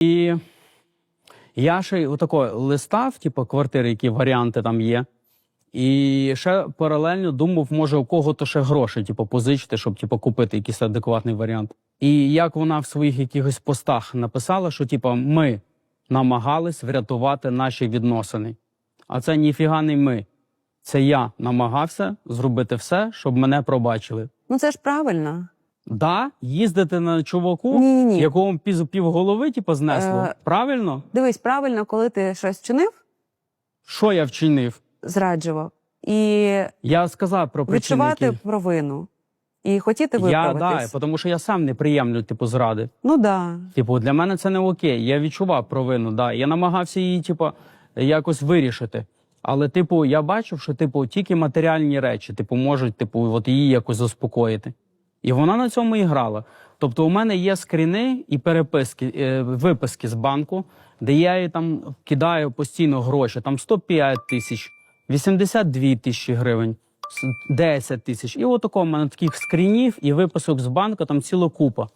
І я ще отако листав, типу, квартири, які варіанти там є. І ще паралельно думав, може, у кого-то ще гроші, типу, позичити, щоб типу, купити якийсь адекватний варіант. І як вона в своїх якихось постах написала, що типу, ми намагались врятувати наші відносини. А це ніфіга не ми. Це я намагався зробити все, щоб мене пробачили. Ну це ж правильно. Да, їздити на чуваку, Ні-ні-ні. якому пів, півголови, типу, знесло. Е, Правильно? Дивись, правильно, коли ти щось вчинив, Що я вчинив? зраджував, і Я сказав про причини. відчувати провину, і хотіти Я виправитись. тому що я сам не приємлю, типу, зради. Ну да. Типу, для мене це не окей. Я відчував провину, да. Я намагався її, типу, якось вирішити. Але, типу, я бачив, що типу тільки матеріальні речі, типу, можуть, типу, от її якось заспокоїти. І вона на цьому і грала. Тобто, у мене є скріни і переписки, е, виписки з банку, де я їй там кидаю постійно гроші, там 105 тисяч, 82 тисячі гривень, 10 тисяч. І отако у мене таких скрінів і виписок з банку там ціла купа.